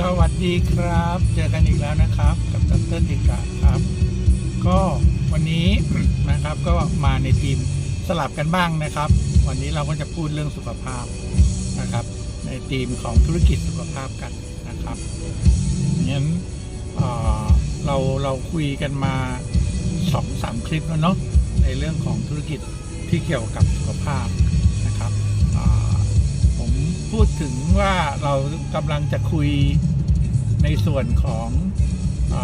สวัสดีครับ เจอกันอีกแล้วนะครับ กับดรติกาครับ ก็วันนี้นะครับก็มาในทีมสลับกันบ้างนะครับ วันนี้เราก็จะพูดเรื่องสุขภาพนะครับ ในทีมของธุรกิจสุขภาพกันนะครับงั้นเเราเราคุยกันมาสองสามคลิปแล้วเนาะในเรื่องของธุรกิจที่เกี่ยวกับสุขภาพนะครับ พูดถึงว่าเรากำลังจะคุยในส่วนของอ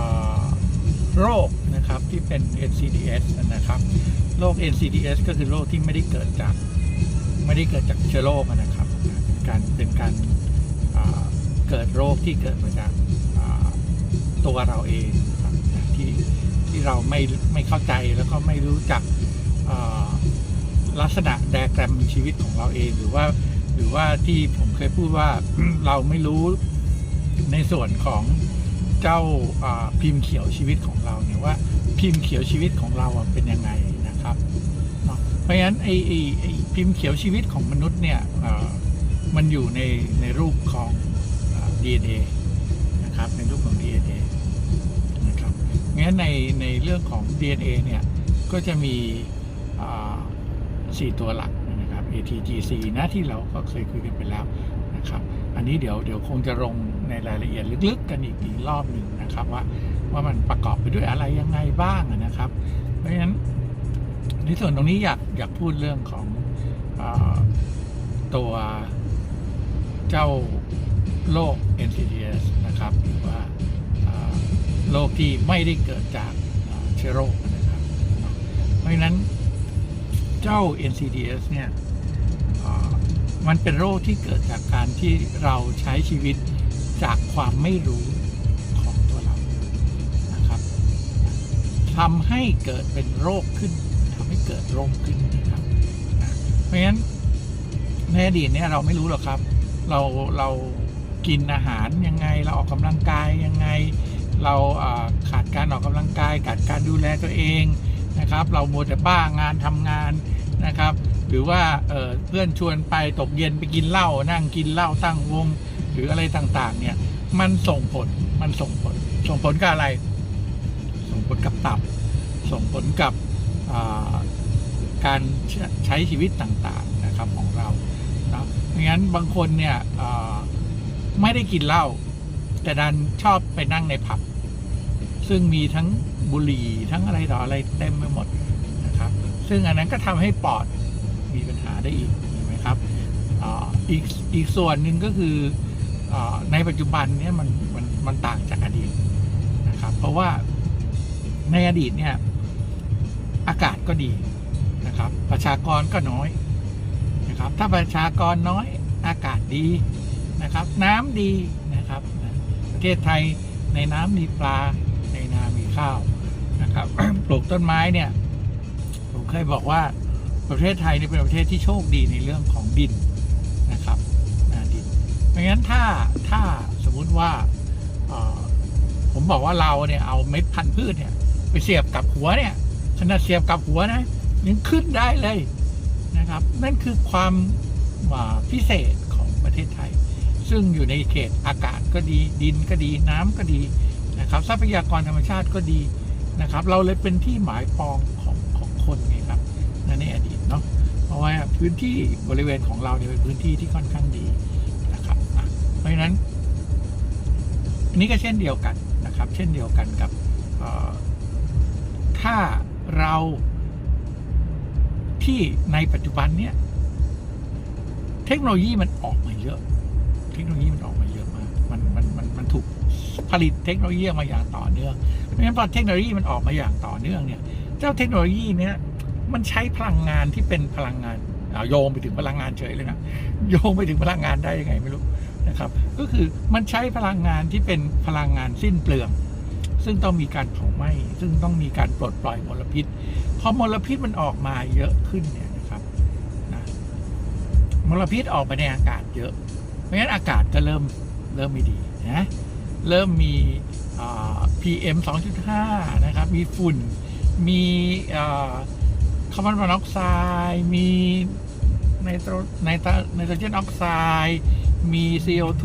โรคนะครับที่เป็น NCDs นะครับโรค NCDs ก็คือโรคที่ไม่ได้เกิดจาก ไม่ได้เกิดจากเชื้อโรคนะครับเป็นการเป็นการเกิดโรคที่เกิดมาจากตัวเราเองครับที่ที่เราไม่ไม่เข้าใจแล้วก็ไม่รู้จักลักษณะแดแกรมชีวิตของเราเอง หรือว่า รือว่าที่ผมเคยพูดว่าเราไม่รู้ในส่วนของเจ้าพิมพ์เขียวชีวิตของเราเนี่ยว่าพิมพ์เขียวชีวิตของเราเป็นยังไงนะครับเพราะฉะนั้นไอ้ไอ้พิมพ์เขียวชีวิตของมนุษย์เนี่ยมันอยู่ในในรูปของ DNA นะครับในรูปของ DNA นะครับงั้นในในเรื่องของ DNA เนี่ยก็จะมีสี่ตัวหลัก ATGC นะที่เราก็เคยคุยกันไปแล้วนะครับอันนี้เดี๋ยวเดี๋ยวคงจะลงในรายละเอียดลึกๆ กันอีกอีกรอบหนึ่งนะครับว่าว่ามันประกอบไปด้วยอะไรยังไงบ้างนะครับ เพราะฉะนั้นในส่วนตรงนี้อยากอยากพูดเรื่องของอตัวเจ้าโรค NCDs นะครับหรือว่าโรคที่ไม่ได้เกิดจากเชื้อโรคนะครับ เพราะฉะนั้นเจ้า NCDs เนี่ย มันเป็นโรคที่เกิดจากการที่เราใช้ชีวิตจากความไม่รู้ของตัวเรานะครับทำให้เกิดเป็นโรคขึ้นทำให้เกิดโรคขึ้นนะครับนะเพราะฉะนั้นในอดีตเนี่ยเราไม่รู้หรอกครับ เราเรากินอาหารยังไง เราออกกำลังกายยังไง เราขาดการออกกำลังกายขาดการดูแลตัวเองนะครับ เราโมแต่บ้างานทำงานนะครับ หรือว่าเเพื่อนชวนไปตกเย็นไปกินเหล้านั่งกินเหล้าตั้งวง หรืออะไรต่างๆ เนี่ย มันส่งผลมันส่งผล ส่งผลกับอะไร ส่งผลกับตับ ส่งผลกับการใช้ชีวิตต่างๆนะครับของเราเนาะไม่งั้นบางคนเนี่ยไม่ได้กินเหล้าแต่ดันชอบไปนั่งในผับ ซึ่งมีทั้งบุหรี่ทั้งอะไรต่ออะไรเต็มไปหมดนะครับ ซึ่งอันนั้นก็ทำให้ปอดาได้อีกเห็นไหมครับอีกอีกส่วนหนึ่งก็คืออในปัจจุบันเนี่ยมันมันมันต่างจากอดีตนะครับ เพราะว่าในอดีตเนี่ยอากาศก็ดีนะครับ ประชากรก็น้อยนะครับ ถ้าประชากรน้อยอากาศดีนะครับ น้ำดีนะครับประเทศไทยในน้ำมีปลาในนามีข้าวนะครับปลูกต้นไม้เนี่ยผมเคยบอกว่า ประเทศไทยนี่เป็นประเทศที่โชคดีในเรื่องของดินนะครับดินเพราะงั้นถ้าถ้าสมมุติว่าผมบอกว่าเราเนี่ยเอาเม็ดพันธุ์พืชเนี่ยไปเสียบกับหัวเนี่ยขนาดเสียบกับหัวนะยังขึ้นได้เลยนะครับ นั่นคือความาพิเศษของประเทศไทย ซึ่งอยู่ในเขตอากาศก็ดีดินก็ดีน้ำก็ดีนะครับทรัพยากรธรรมชาติก็ดีนะครับ เราเลยเป็นที่หมายปองของของคนไงครับนั่นในอดีตเนาะเพ ราะว่าพื้นที่บริเวณของเราเนี่ยเป็นพื้นที่ที่ค่อนข้างดีนะครับเพราะฉะนั้นอันนี้ก็เช่นเดียวกันนะครับ เช่นเดียวกันกับถ้าเราที่ในปัจจุบันเนี่ยเทคโนโลยีมันออกมาเยอะ เทคโนโลยีมันออกมาเยอะมากมันมันมันมันถูกผลิตเทคโนโลยีออกมาอย่างต่อเนื่องเพราะฉะนั้นพอเทคโนโลยีมันออกมาอย่างต่อเนื่องเนี่ย เจ้าเทคโนโลยีเนี้ย มันใช้พลังงานที่เป็นพลังงานเอาโยงไปถึงพลังงานเฉยเลยนะโยงไปถึงพลังงานได้ยังไงไม่รู้นะครับ ก็คือมันใช้พลังงานที่เป็นพลังงานสิ้นเปลือง ซึ่งต้องมีการเผาไหม้ซึ่งต้องมีการปลดปล่อยมลพิษพอมลพิษมันออกมาเยอะขึ้นเนี่ยนะครับนะมลพิษออกไปในอากาศเยอะเพราะฉะนั้นอากาศก็เริ่มเริ่มไม่ดีนะเริ่มมีอ่า PM 2.5 นะครับ มีฝุ่น มี คาร์บอนมอนอกไซด์มีไนโตรไนโตรไนโตรเจนออกไซด์มี CO2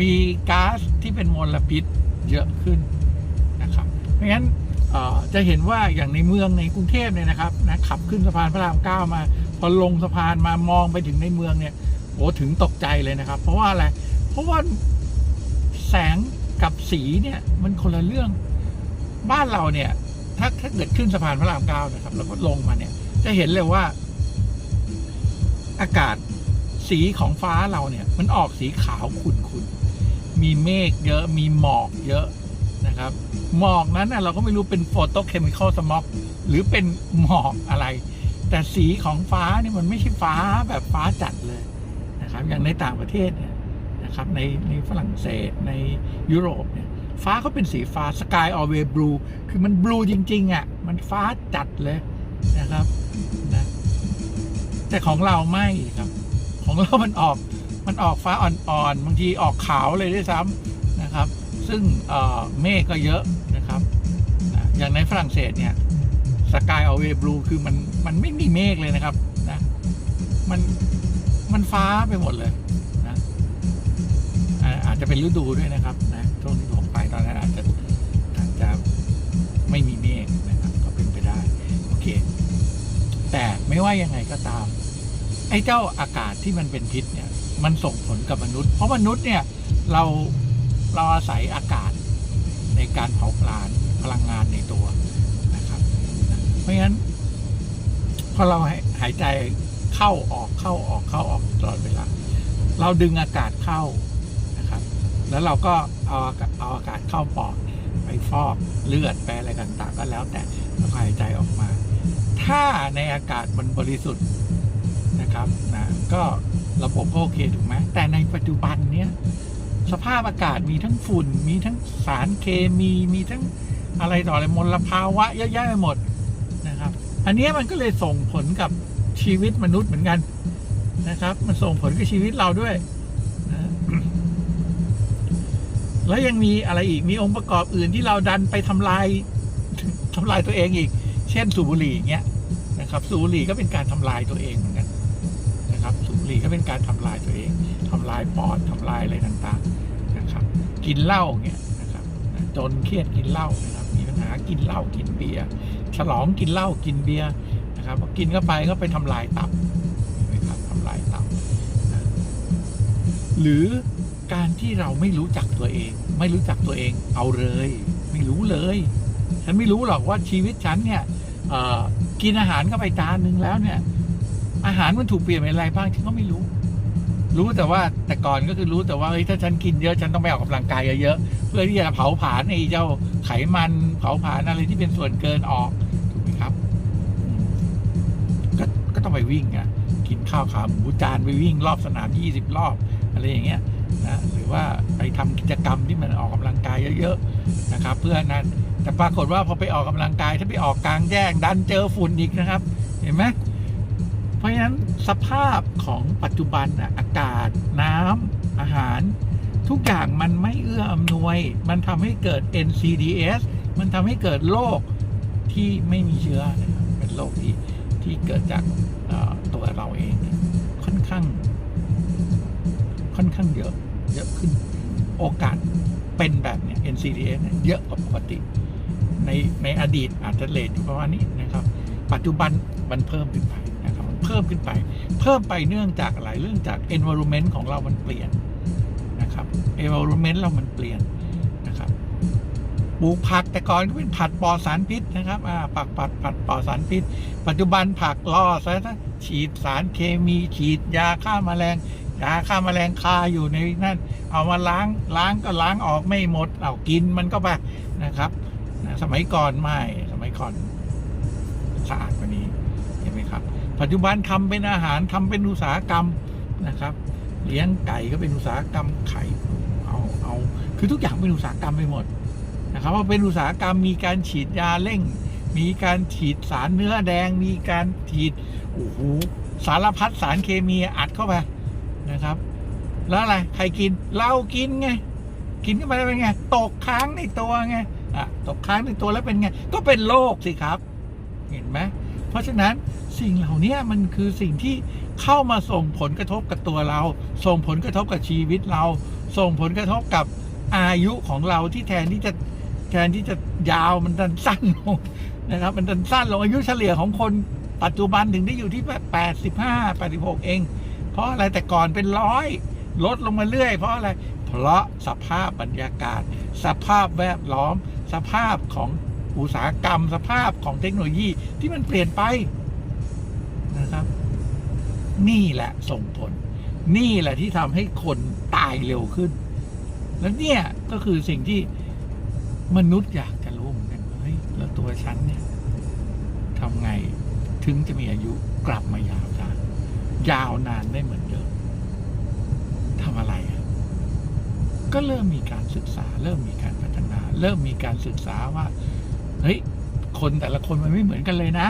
มีก๊าซที่เป็นมลพิษเยอะขึ้นนะครับเพราะฉะนั้นจะเห็นว่าอย่างในเมืองในกรุงเทพเนี่ยนะครับนะขับขึ้นสะพานพระรามเก้ามา พอลงสะพานมามองไปถึงในเมืองเนี่ยโอ้ถึงตกใจเลยนะครับ เพราะว่าอะไร เพราะว่าแสงกับสีเนี่ยมันคนละเรื่องบ้านเราเนี่ย ถ้าถ้าเกิดขึ้นสะพานพระรามเก้านะครับ แล้วก็ลงมาเนี่ย จะเห็นเลยว่า อากาศสีของฟ้าเราเนี่ย มันออกสีขาวขุ่นๆ มีเมฆเยอะมีหมอกเยอะนะครับ หมอกนั้นเราก็ไม่รู้เป็นโฟโตเคมีคอลสมอกหรือเป็นหมอกอะไร แต่สีของฟ้าเนี่ยมันไม่ใช่ฟ้าแบบฟ้าจัดเลยนะครับ อย่างในต่างประเทศเนี่ยนะครับ ในในฝรั่งเศสในยุโรปเนี่ย ฟ้าเขาเป็นสีฟ้าสกายออเวบลูคือมันบลูจริง ๆอะ มันฟ้าจัดเลยนะครับนะแต่ของเราไม่ครับ ของเรามันออกมันออกฟ้าอ่อนๆ บางทีออกขาวเลยด้วยซ้ำนะครับ ซึ่งเเมฆก็เยอะนะครับนะอย่างในฝรั่งเศสเนี่ยสกายอเวบลูคือมันมันไม่มีเมฆเลยนะครับนะมันมันฟ้าไปหมดเลยนะอาจจะเป็นฤดูด้วยนะครับนะ ไม่ว่ายังไงก็ตาม ไอ้เจ้าอากาศที่มันเป็นพิษเนี่ย มันส่งผลกับมนุษย์ เพราะมนุษย์เนี่ยเราเราอาศัยอากาศในการเผาผลาญพลังงานในตัวนะครับ เพราะฉะนั้น พอเราหายใจเข้าออกเข้าออกเข้าออกตลอดเวลาเราดึงอากาศเข้านะครับ แล้วเราก็เอาเอาอากาศเข้าปอดไปฟอกเลือดไปอะไรต่างๆ ก็แล้วแต่แล้วหายใจออกมา ถ้าในอากาศมันบริสุทธิ์นะครับนะก็ระบบก็โอเคถูกไหมแต่ในปัจจุบันเนี้ยสภาพอากาศมีทั้งฝุ่น มีทั้งสารเคมีมีทั้งอะไรต่ออะไรมลภาวะเยอะแยะไปหมดนะครับ อันนี้มันก็เลยส่งผลกับชีวิตมนุษย์เหมือนกันนะครับ มันส่งผลกับชีวิตเราด้วยนะแล้วยังมีอะไรอีกมีองค์ประกอบอื่นที่เราดันไปทำลายทำลายตัวเองอีก เช่นสูบบุหรี่อย่างเงี้ยนะครับสูบบุหรี่ก็เป็นการทำลายตัวเองเหมือนกันนะครับสูบบุหรี่ก็เป็นการทำลายตัวเองทำลายปอดทำลายอะไรต่างๆนะครับ กินเหล้าเงี้ยนะครับจนเครียดกินเหล้านะครับ มีปัญหากินเหล้ากินเบียร์ฉลองกินเหล้ากินเบียร์นะครับกินเข้าไปก็ไปทำลายตับนไหมครับทำลายตับนะหรือการที่เราไม่รู้จักตัวเอง ไม่รู้จักตัวเองเอาเลย ไม่รู้เลย ฉันไม่รู้หรอกว่าชีวิตฉันเนี่ย กินอาหารเข้าไปจานหนึ่งแล้วเนี่ย อาหารมันถูกเปลี่ยนเป็นอะไรบ้างฉันก็ไม่รู้ รู้แต่ว่าแต่ก่อนก็คือรู้แต่ว่าเฮ้ยถ้าฉันกินเยอะฉันต้องไปออกกำลังกายเยอะๆเพื่อที่จะเผาผลาญไอ้เจ้าไขมันเผาผลาญอะไรที่เป็นส่วนเกินออกถูกไหมครับกก็ต้องไปวิ่งอะกินข้าวขาหมูจานไปวิ่งรอบสนามยี่สิบรอบ อะไรอย่างเงี้ยนะหรือว่าไปทำกิจกรรมที่มันออกกำลังกายเยอะๆนะครับ เพื่อนั้น แต่ปรากฏว่าพอไปออกกำลังกายถ้าไปออกกลางแจ้งดันเจอฝุ่นอีกนะครับ เห็นไหมเพราะฉะนั้นสภาพของปัจจุบันอากาศน้ำอาหาร ทุกอย่างมันไม่เอื้ออำนวย มันทำให้เกิด NCDS มันทำให้เกิดโรคที่ไม่มีเชื้อนะครับเป็นโรคที่ที่เกิดจากตัวเราเองค่อนข้าง ค่อนข้างเยอะเยอะขึ้นโอกาสเป็นแบบเนี้ย NCDS เยอะกว่าปกติ ในในอดีตอาจจะเลทอยู่ประมาณนี้นะครับ ปัจจุบันมันเพิ่มขึ้นไปนะครับมันเพิ่มขึ้นไป เพิ่มไปเนื่องจากอะไรเรื่องจาก environment ของเรามันเปลี่ยนนะครับ environment เรามันเปลี่ยนนะครับปลูกผักแต่ก่อนก็เป็นผัดปลอดสารพิษนะครับอ่าผักผัดผัดปลอดสารพิษ ปัจจุบันผักล่อซะนะฉีดสารเคมีฉีดยาฆ่าแมลงยาฆ่าแมลงคาอยู่ในนั่นเอามาล้างล้างก็ล้างออกไม่หมดเอากินมันก็ไปนะครับ สมัยก่อนไม่ สมัยก่อนสะอาดกว่านี้เห็นไหมครับ ปัจจุบันทำเป็นอาหารทำเป็นอุตสาหกรรมนะครับ เลี้ยงไก่ก็เป็นอุตสาหกรรมไข่เอาเอาคือทุกอย่างเป็นอุตสาหกรรมไปหมดนะครับว่าเป็นอุตสาหกรรมมีการฉีดยาเร่ง มีการฉีดสารเนื้อแดง มีการฉีดโอ้โหสารพัดสารเคมีอัดเข้าไปนะครับ แล้วอะไรใครกินเรากินไงกินเข้าไปแล้วเป็นไงตกค้างในตัวไง อะตกค้างในตัวแล้วเป็นไง ก็เป็นโรคสิครับ เห็นไหมเพราะฉะนั้นสิ่งเหล่านี้มันคือสิ่งที่เข้ามาส่งผลกระทบกับตัวเรา ส่งผลกระทบกับชีวิตเรา ส่งผลกระทบกับอายุของเราที่แทนที่จะแทนที่จะยาวมันดันสั้นลงนะครับ มันดันสั้นลงอายุเฉลี่ยของคนปัจจุบันถึงได้อยู่ที่แปดสิบห้าแปดสิบหกเอง เพราะอะไรแต่ก่อนเป็นร้อยลดลงมาเรื่อย เพราะอะไร เพราะสภาพบรรยากาศ สภาพแวดล้อม สภาพของอุตสาหกรรม สภาพของเทคโนโลยีที่มันเปลี่ยนไปนะครับ นี่แหละส่งผล นี่แหละที่ทำให้คนตายเร็วขึ้น แล้วเนี่ยก็คือสิ่งที่มนุษย์อยากจะรู้เหมือนกันเฮ้ยแล้วตัวฉันเนี่ยทำไงถึงจะมีอายุกลับมายาวนานยาวนานได้เหมือนเดิมทำอะไร ก็เริ่มมีการศึกษา เริ่มมีการพั เริ่มมีการศึกษาว่า เฮ้ย คนแต่ละคนมันไม่เหมือนกันเลยนะ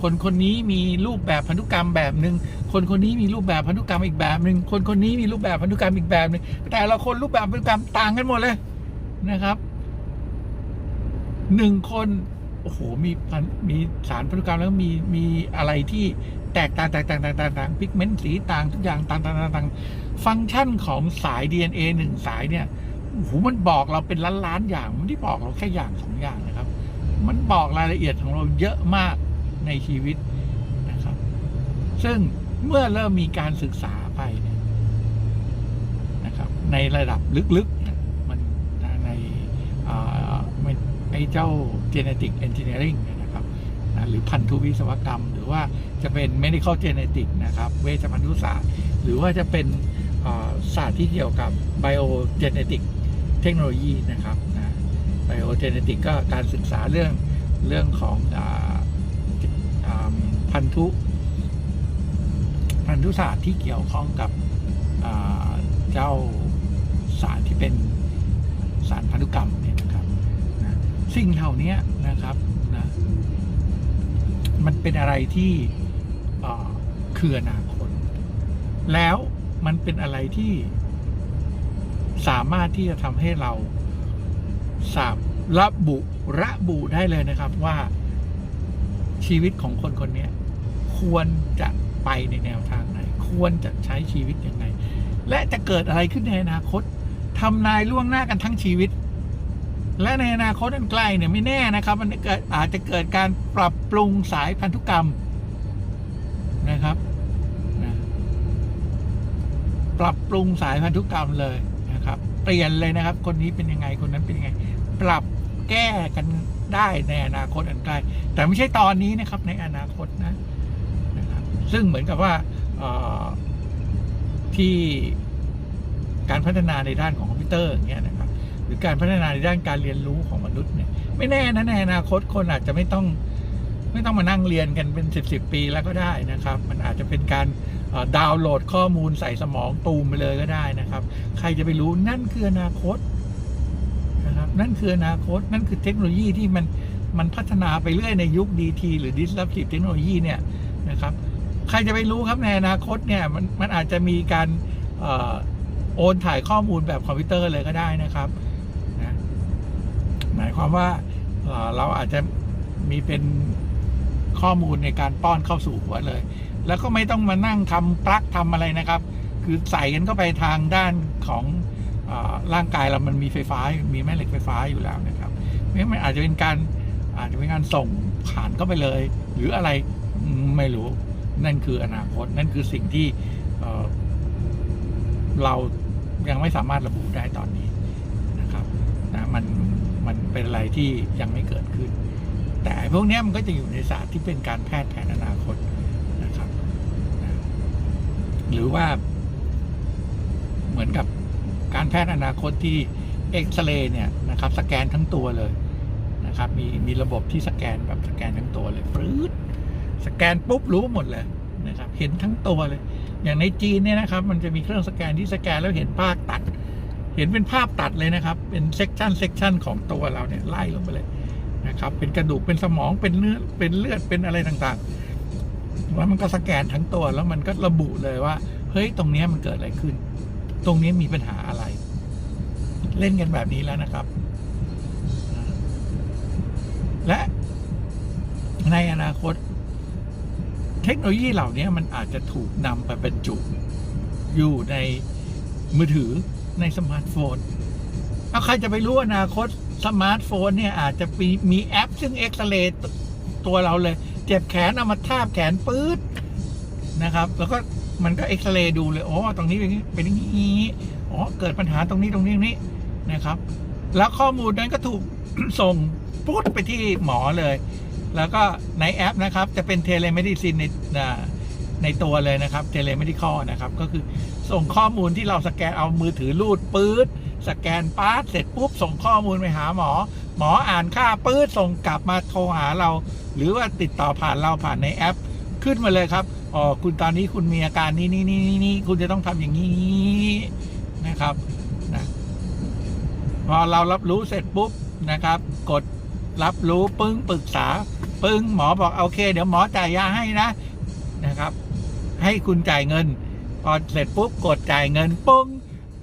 คนคนนี้มีรูปแบบพันธุกรรมแบบหนึ่งคนคนนี้มีรูปแบบพันธุกรรมอีกแบบหนึ่งคนคนนี้มีรูปแบบพันธุกรรมอีกแบบหนึ่งแต่ละคนรูปแบบพันธุกรรมต่างกันหมดเลยนะครับหนึ่งคนโอ้โหมีมีสารพันธุกรรมแล้วมีมีอะไรที่แตกต่างแตกต่างแตกต่างต่างพิกเมนต์สีต่างทุกอย่างต่างต่างต่างต่างฟังก์ชันของสาย DNA หนึ่งสายเนี่ย หมันบอกเราเป็นล้านล้านๆอย่าง มันไม่บอกเราแค่อย่างสองอย่างนะครับ มันบอกรายละเอียดของเราเยอะมากในชีวิตนะครับ ซึ่งเมื่อเริ่มมีการศึกษาไปเนี่ยนะครับ ในระดับลึกๆเนี่ยมันในอ่าไอ้เจ้า genetic engineering เนี่ยนะครับนะหรือพันธุวิศวกรรม หรือว่าจะเป็น medical genetic นะครับ เวชภัณฑ์ศาสตร์ หรือว่าจะเป็นศาสตร์ที่เกี่ยวกับ biogenetic เทคโนโลยีนะครับนะ biogenetic ก็การศึกษาเรื่องเรื่องของอพันธุพันธุศาสตร์ที่เกี่ยวข้องกับเจ้าสารที่เป็นสารพันธุกรรมเนี่ยนะครับนะสิ่งเหล่านี้นะครับนะมันเป็นอะไรที่คืออนาคตแล้วมันเป็นอะไรที่ สามารถที่จะทำให้เราสามระบุระบุได้เลยนะครับว่าชีวิตของคนคนนี้ควรจะไปในแนวทางไหน ควรจะใช้ชีวิตยังไง และจะเกิดอะไรขึ้นในอนาคตทำนายล่วงหน้ากันทั้งชีวิต และในอนาคตอันใกล้เนี่ยไม่แน่นะครับ มันเกิดอาจจะเกิดการปรับปรุงสายพันธุกรรมนะครับนะปรับปรุงสายพันธุกรรมเลย เปลี่ยนเลยนะครับ คนนี้เป็นยังไงคนนั้นเป็นยังไง ปรับแก้กันได้ในอนาคตอันใกล้แต่ไม่ใช่ตอนนี้นะครับ ในอนาคตนะนะครับซึ่งเหมือนกับว่าที่การพัฒนาในด้านของคอมพิวเตอร์อย่างเงี้ยนะครับ หรือการพัฒนาในด้านการเรียนรู้ของมนุษย์เนี่ย ไม่แน่นะในอนาคตคนอาจจะไม่ต้อง ไม่ต้องมานั่งเรียนกันเป็นสิบสิบปีแล้วก็ได้นะครับ มันอาจจะเป็นการ ดาวน์โหลดข้อมูลใส่สมองตูมไปเลยก็ได้นะครับ ใครจะไปรู้นั่นคืออนาคตนะครับ นั่นคืออนาคต นั่นคือเทคโนโลยีที่มันมันพัฒนาไปเรื่อยในยุค DT หรือ Disruptive Technology เนี่ยนะครับ ใครจะไปรู้ครับในอนาคตเนี่ยมันมันอาจจะมีการออโอนถ่ายข้อมูลแบบคอมพิวเตอร์เลยก็ได้นะครับนะหมายความว่าเเราอาจจะมีเป็นข้อมูลในการป้อนเข้าสู่หัวเลย แล้วก็ไม่ต้องมานั่งทำปลั๊กทำอะไรนะครับ คือใส่กันเข้าไปทางด้านของอร่างกายเรามันมีไฟฟ้า มีแม่เหล็กไฟฟ้าอยู่แล้วนะครับไม่มันอาจจะเป็นการอาจจะเป็นการส่งผ่านเข้าไปเลย หรืออะไรไม่รู้ นั่นคืออนาคต นั่นคือสิ่งที่เเรายังไม่สามารถระบุได้ตอนนี้นะครับนะมันมันเป็นอะไรที่ยังไม่เกิดขึ้น แต่พวกนี้มันก็จะอยู่ในศาสตร์ที่เป็นการแพทย์แผนอนาคต หรือว่า เหมือนกับการแพทย์อนาคตที่เอ็กซเรย์เนี่ยนะครับ สแกนทั้งตัวเลยนะครับ มีมีระบบที่สแกนแบบสแกนทั้งตัวเลยปื๊ดสแกนปุ๊บรู้หมดเลยนะครับ เห็นทั้งตัวเลย อย่างในจีนเนี่ยนะครับ มันจะมีเครื่องสแกนที่สแกนแล้วเห็นภาพตัด เห็นเป็นภาพตัดเลยนะครับ เป็นเซกชันเซกชันของตัวเราเนี่ยไล่ลงไปเลยนะครับ เป็นกระดูกเป็นสมองเป็นเนื้อเป็นเลือดเป็นอะไรต่างๆ ว่ามันก็สแกนทั้งตัวแล้วมันก็ระบุเลยว่า เฮ้ยตรงนี้มันเกิดอะไรขึ้น ตรงนี้มีปัญหาอะไร เล่นกันแบบนี้แล้วนะครับ และในอนาคต เทคโนโลยีเหล่านี้มันอาจจะถูกนำไปบรรจุอยู่ในมือถือในสมาร์ทโฟน เอาใครจะไปรู้อนาคตสมาร์ทโฟนเนี่ยอาจจะมีมีแอปซึ่งเอ็กซเรย์ตัวเราเลย เจ็บแขนเอามาทาบแขนปื๊ดนะครับ แล้วก็มันก็เอ็กซเรย์ดูเลยอ๋อตรงนี้เป็นอย่างนี้เป็นอย่างนี้อ๋อเกิดปัญหาตรงนี้ตรงนี้ตรงนี้นะครับ แล้วข้อมูลนั้นก็ถูกส่งปุ๊บไปที่หมอเลย แล้วก็ในแอปนะครับ จะเป็นเทเลเมดิซินในในตัวเลยนะครับเทเลเมดิคอนะครับ ก็คือส่งข้อมูลที่เราสแกนเอามือถือรูดปื๊ดสแกนปาร์ตเสร็จปุ๊บส่งข้อมูลไปหาหมอ หมออ่านค่าปื๊ดส่งกลับมาโทรหาเรา หรือว่าติดต่อผ่านเราผ่านในแอป ขึ้นมาเลยครับอ๋อคุณตอนนี้คุณมีอาการนี้นี่นี่นี่คุณจะต้องทำอย่างนี้นะครับนะพอเรารับรู้เสร็จปุ๊บนะครับ กดรับรู้ปึ้งปรึกษา ปึ้งหมอบอกโอเค เดี๋ยวหมอจ่ายยาให้นะนะครับ ให้คุณจ่ายเงินพอเสร็จปุ๊บกดจ่ายเงินปึ้ง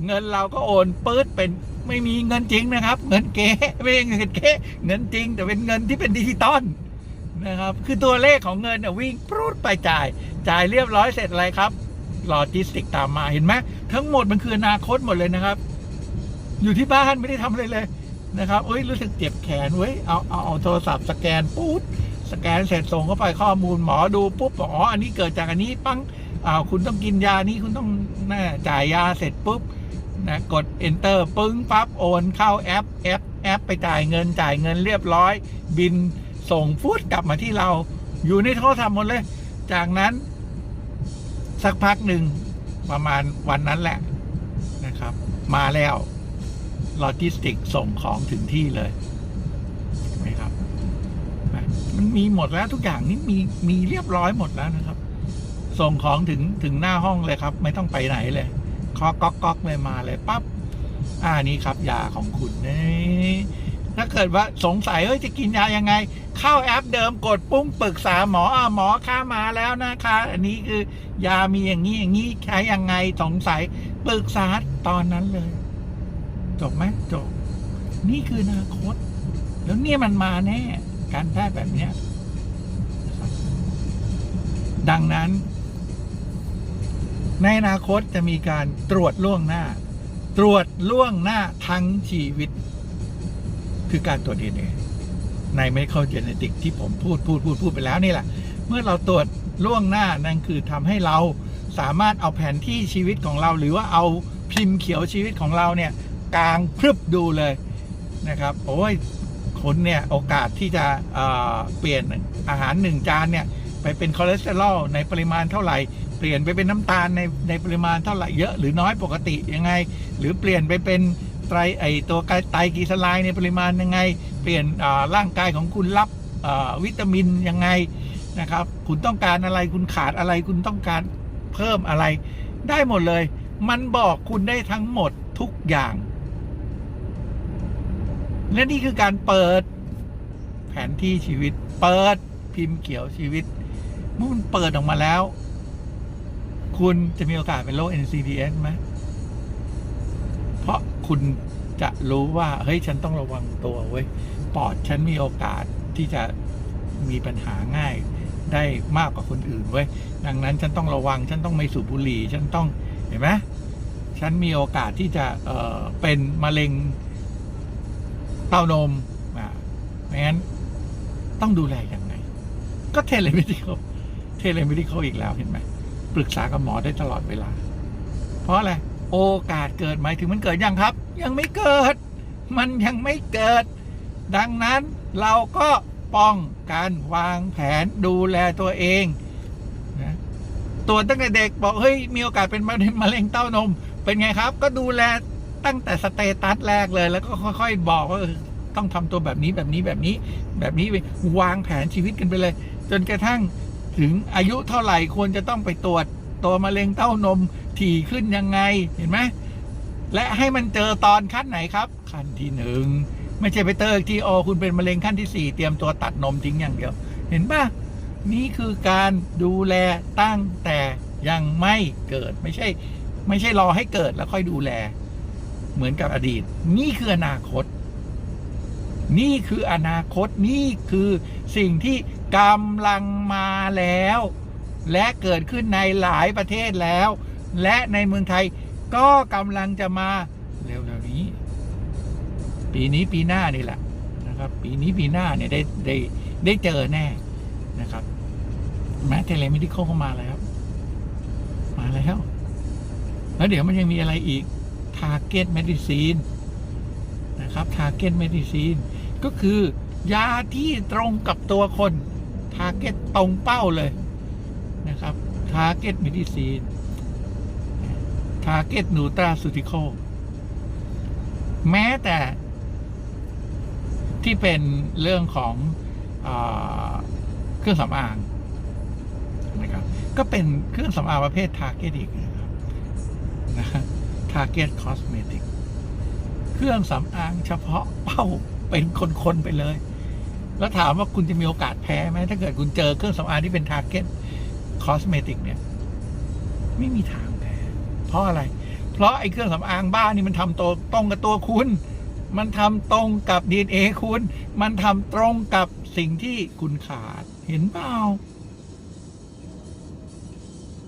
เงินเราก็โอนปื๊ดเป็น ไม่มีเงินจริงนะครับ เงินเก๊ไม่ใช่เงินเก๊เงินจริง แต่เป็นเงินที่เป็นดิจิตอลนะครับคือตัวเลขของเงินเนี่ยวิ่งปรูดไปจ่าย จ่ายเรียบร้อยเสร็จอะไรครับโลจิสติกตามมาเห็นไหมทั้งหมดมันคืออนาคตหมดเลยนะครับ อยู่ที่บ้านไม่ได้ทำอะไรเลยนะครับเอ้ยรู้สึกเจ็บแขนเว้ยเอาเอาเอาโทรศัพท์สแกนปุ๊บสแกนเสร็จส่งเข้าไปข้อมูลหมอดูปุ๊บบอกอ๋ออันนี้เกิดจากอันนี้ปังอ้าวคุณต้องกินยานี้คุณต้องน่าจ่ายยาเสร็จปุ๊บ นะกด enter ปึ้งปั๊บโอนเข้าแอปแอปแอปไปจ่ายเงินจ่ายเงินเรียบร้อย บินส่งฟุตกลับมาที่เรา อยู่ในโทรศัพท์หมดเลย จากนั้นสักพักหนึ่งประมาณวันนั้นแหละนะครับ มาแล้วโลจิสติกส่งของถึงที่เลยนไหมครับมันมีหมดแล้วทุกอย่างนี่มีมีเรียบร้อยหมดแล้วนะครับ ส่งของถึงถึงหน้าห้องเลยครับ ไม่ต้องไปไหนเลย คาะก๊อกก๊อกเลยมาเลยปั๊บอ่านี่ครับ ยาของคุณนี่ถ้าเกิดว่าสงสัยเอ้ยจะกินยายังไง เข้าแอปเดิมกดปุ้งปรึกษาหมออ่าหมอค่ามาแล้วนะคะ อันนี้คือยามีอย่างนี้อย่างนี้ใช้ยังไงสงสัยปรึกษาตอนนั้นเลย จบไหมจบ นี่คืออนาคต แล้วเนี่ยมันมาแน่ การแพทย์แบบเนี้ยดังนั้น ในอนาคตจะมีการตรวจล่วงหน้า ตรวจล่วงหน้าทั้งชีวิต คือการตรวจดีเอ็นเอใน medical genetic ที่ผมพูดพูดพูดพูดไปแล้วนี่แหละ เมื่อเราตรวจล่วงหน้านั่นคือทำให้เราสามารถเอาแผนที่ชีวิตของเรา หรือว่าเอาพิมพ์เขียวชีวิตของเราเนี่ยกลางพรึบดูเลยนะครับโอ้ยคนเนี่ยโอกาสที่จะเเปลี่ยนอาหารหนึ่งจานเนี่ยไปเป็นคอเลสเตอรอลในปริมาณเท่าไหร่ เปลี่ยนไปเป็นน้ำตาลในในปริมาณเท่าไหร่เยอะหรือน้อยปกติยังไง หรือเปลี่ยนไปเป็นไตรไอตัวไตรกลีเซอไรด์ในปริมาณยังไง เปลี่ยนร่างกายของคุณรับวิตามินยังไงนะครับ คุณต้องการอะไรคุณขาดอะไรคุณต้องการเพิ่มอะไร ได้หมดเลย มันบอกคุณได้ทั้งหมดทุกอย่าง และนี่คือการเปิดแผนที่ชีวิต เปิดพิมพ์เขียวชีวิตเมื่อมันเปิดออกมาแล้ว คุณจะมีโอกาสเป็นโรค NCDs ไหมเพราะคุณจะรู้ว่า เฮ้ย ฉันต้องระวังตัวเว้ย ปอดฉันมีโอกาสที่จะมีปัญหาง่ายได้มากกว่าคนอื่นเว้ย ดังนั้นฉันต้องระวัง ฉันต้องไม่สูบบุหรี่ ฉันต้อง เห็นไหมฉันมีโอกาสที่จะเอ่อเป็นมะเร็งเต้านมอ่าไม่งั้นต้องดูแลย่างไง ก็เทเลมิดิคอลเทเลมิดิคอลอีกแล้วเห็นไหม ปรึกษากับหมอได้ตลอดเวลา เพราะอะไร โอกาสเกิดหมายถึงมันเกิดยังครับ ยังไม่เกิด มันยังไม่เกิด ดังนั้นเราก็ป้องกันวางแผนดูแลตัวเองนะตรวตั้งแต่เด็กบอกเฮ้ยมีโอกาสเป็นมะเร็งมะเร็งเต้านม เป็นไงครับ ก็ดูแลตั้งแต่สเตตัสแรกเลย แล้วก็ค่อยๆบอกว่าต้องทำตัวแบบนี้แบบนี้แบบนี้ แบบนี้ไปวางแผนชีวิตกันไปเลย จนกระทั่ง ถึงอายุเท่าไหร่ควรจะต้องไปตรวจตัวมะเร็งเต้านมถี่ขึ้นยังไงเห็นไหมและให้มันเจอตอนขั้นไหนครับ ขั้นที่หนึ่งไม่ใช่ไปเตอร์ที่โอคุณเป็นมะเร็งขั้นที่สี่เตรียมตัวตัดนมทิ้งอย่างเดียว เห็นปะนี่คือการดูแลตั้งแต่ยังไม่เกิดไม่ใช่ ไม่ใช่รอให้เกิดแล้วค่อยดูแล เหมือนกับอดีต นี่คืออนาคต นี่คืออนาคตนี่คือสิ่งที่ กำลังมาแล้ว และเกิดขึ้นในหลายประเทศแล้ว และในเมืองไทยก็กำลังจะมาเร็วๆนี้ ปีนี้ปีหน้านี่แหละนะครับ ปีนี้ปีหน้าเนี่ยได้ได้ได้เจอแน่นะครับแม้เทเลมิดิคเข้ามาแล้ว มาแล้ว แล้วเดี๋ยวมันยังมีอะไรอีก Target Medicine นะครับ Target Medicine ก็คือยาที่ตรงกับตัวคน Target ตตรงเป้าเลยนะครับ Target Medicine Target Nutraceutical แม้แต่ที่เป็นเรื่องของอเครื่องสำอางนะครับ ก็เป็นเครื่องสำอางประเภท Target อีกนะครับนะฮะ Target Cosmetic เครื่องสำอางเฉพาะเป้าเป็นคนๆไปเลย แล้วถามว่าคุณจะมีโอกาสแพ้ไหมถ้าเกิดคุณเจอเครื่องสำอางที่เป็น Target Cosmetic เนี่ย ไม่มีทางแพ้เพราะอะไร เพราะไอ้เครื่องสำอางบ้านนี่มันทำตัวตรงกับตัวคุณ มันทำตรงกับ DNA คุณ มันทำตรงกับสิ่งที่คุณขาดเห็นเปล่า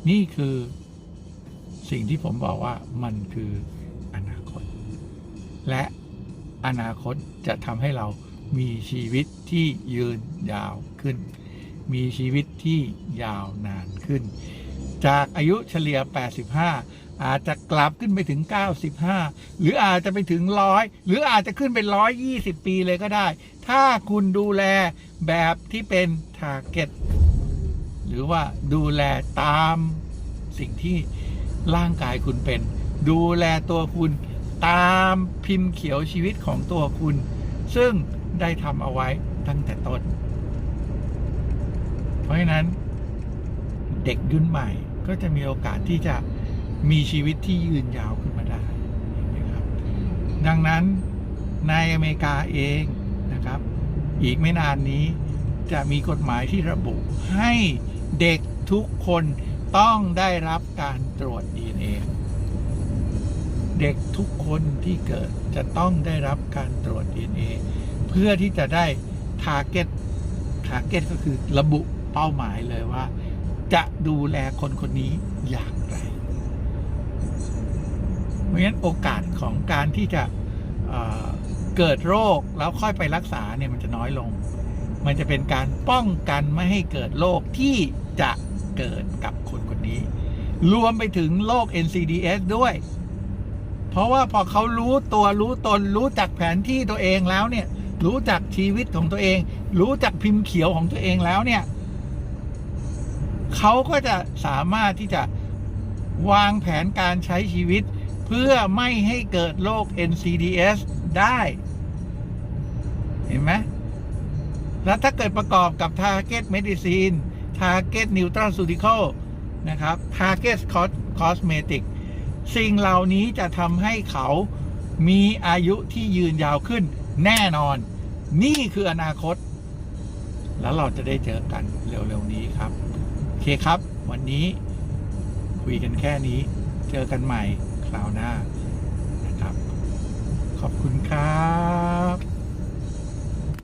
นี่คือสิ่งที่ผมบอกว่ามันคืออนาคต และอนาคตจะทำให้เรา มีชีวิตที่ยืนยาวขึ้น มีชีวิตที่ยาวนานขึ้น จากอายุเฉลี่ย 85 อาจจะกลับขึ้นไปถึง 95 หรืออาจจะไปถึงร้อยหรืออาจจะขึ้นเป็น120 ปีเลยก็ได้ ถ้าคุณดูแลแบบที่เป็น target หรือว่าดูแลตามสิ่งที่ร่างกายคุณเป็น ดูแลตัวคุณตามพิมพ์เขียวชีวิตของตัวคุณ ซึ่ง ได้ทำเอาไว้ตั้งแต่ต้น เพราะฉะนั้น เด็กรุ่นใหม่ก็จะมีโอกาสที่จะมีชีวิตที่ยืนยาวขึ้นมาได้นะครับ ดังนั้นในอเมริกาเองนะครับ อีกไม่นานนี้จะมีกฎหมายที่ระบุให้เด็กทุกคนต้องได้รับการตรวจ DNA เด็กทุกคนที่เกิดจะต้องได้รับการตรวจ DNA เพื่อที่จะได้ target target ก็ตก็คือระบุเป้าหมายเลยว่า จะดูแลคนคนนี้อย่างไร เพราะฉะนั้นโอกาสของการที่จะเเกิดโรคแล้วค่อยไปรักษาเนี่ยมันจะน้อยลง มันจะเป็นการป้องกันไม่ให้เกิดโรคที่จะเกิดกับคนคนนี้ รวมไปถึงโรค NCDS ด้วย เพราะว่าพอเขารู้ตัวรู้ตนรู้จักแผนที่ตัวเองแล้วเนี่ย รู้จักชีวิตของตัวเอง รู้จักพิมพ์เขียวของตัวเองแล้วเนี่ย เขาก็จะสามารถที่จะวางแผนการใช้ชีวิต เพื่อไม่ให้เกิดโรค NCDS ได้ เห็นไหมแล้วถ้าเกิดประกอบกับ Target Medicine Target Nutraceutical นะครับ Target Cosmetic สิ่งเหล่านี้จะทำให้เขามีอายุที่ยืนยาวขึ้น แน่นอน นี่คืออนาคต แล้วเราจะได้เจอกันเร็ว ๆ นี้ครับ โอเคครับ วันนี้คุยกันแค่นี้ เจอกันใหม่คราวหน้านะครับ ขอบคุณครับ